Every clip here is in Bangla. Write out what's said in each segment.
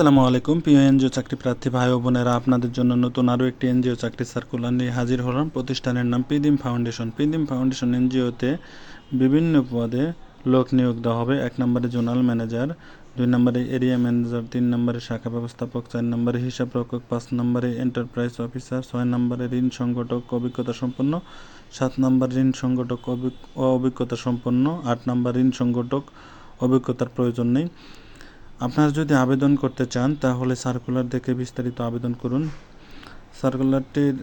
আসসালামু আলাইকুম, প্রিয় এনজিও চাকরি প্রার্থী ভাই ও বোনেরা। আপনাদের জন্য নতুন আরও একটি এনজিও চাকরি সার্কুলার নিয়ে হাজির হলাম। প্রতিষ্ঠানের নাম পিদিম ফাউন্ডেশন। পিদিম ফাউন্ডেশন এনজিওতে বিভিন্ন পদে লোক নিয়োগ দেওয়া হবে। এক নম্বরে জোনাল ম্যানেজার, দুই নম্বরে এরিয়া ম্যানেজার, তিন নম্বরে শাখা ব্যবস্থাপক, চার নম্বরে হিসাব রক্ষক, পাঁচ নম্বরে এন্টারপ্রাইজ অফিসার, ছয় নম্বরে ঋণ সংগঠক, অভিজ্ঞতা সম্পন্ন, সাত নম্বর ঋণ সংগঠক, অভিজ্ঞ- অভিজ্ঞতা সম্পন্ন, আট নম্বর ঋণ সংগঠক, অভিজ্ঞতার প্রয়োজন নেই। আপনারা যদি আবেদন করতে চান, তাহলে সার্কুলার দেখে বিস্তারিত আবেদন করুন। সার্কুলারটির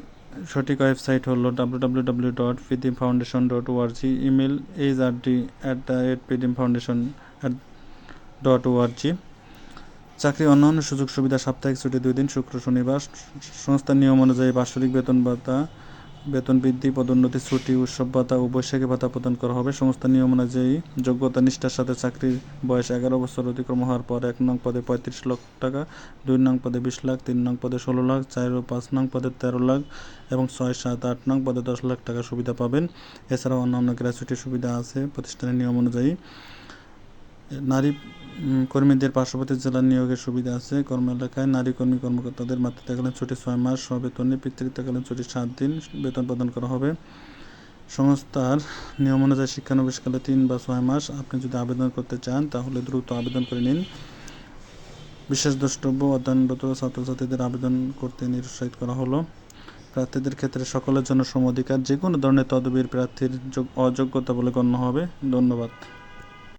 সঠিক ওয়েবসাইট হলো W W W dot PDIM foundation dot ORG email H R D at the rate PDIM foundation dot ORG চাকরি অন্যান্য সুযোগ সুবিধা সাপ্তাহিক ছুটি দুই দিন, শুক্র, শনিবার। সংস্থার নিয়ম অনুযায়ী বাৎসরিক বেতন ভাতা বেতন বৃদ্ধি, পদোন্নতি, ছুটি, উৎসব, ভাতা ও বৈশাখী ভাতা প্রদান করা হবে। সংস্থার নিয়ম অনুযায়ী যোগ্যতা নিষ্ঠার সাথে চাকরির বয়স এগারো বছর অতিক্রম হওয়ার পর এক নং পদে পঁয়ত্রিশ লাখ টাকা, দুই নং পদে বিশ লাখ, তিন নং পদে ষোলো লাখ, চার ও পাঁচ নং পদে তেরো লাখ এবং ছয়, সাত, আট নং পদে দশ লাখ টাকা সুবিধা পাবেন। এছাড়াও অন্যান্য গ্র্যাচুইটি সুবিধা আছে। প্রতিষ্ঠানের নিয়ম অনুযায়ী নারী কর্মীদের পার্শ্ববর্তী জেলার নিয়োগের সুবিধা আছে। কর্ম এলাকায় নারী কর্মী কর্মকর্তাদের মাতৃত্বকালীন ছুটি ছয় মাস, সবেতনে পিতৃত্বকালীন ছুটি সাত দিন বেতন প্রদান করা হবে। সংস্থার নিয়ম অনুযায়ী শিক্ষানবিশকালে তিন বা ছয় মাস। আপনি যদি আবেদন করতে চান, তাহলে দ্রুত আবেদন করে নিন। বিশেষ দ্রষ্টব্য, অধ্যয়নরত ছাত্রছাত্রীদের আবেদন করতে নিরুৎসাহিত করা হলো। প্রার্থীদের ক্ষেত্রে সকলের জন্য সম অধিকার যে কোনো ধরনের তদবির প্রার্থীর যোগ- অযোগ্যতা বলে গণ্য হবে। ধন্যবাদ।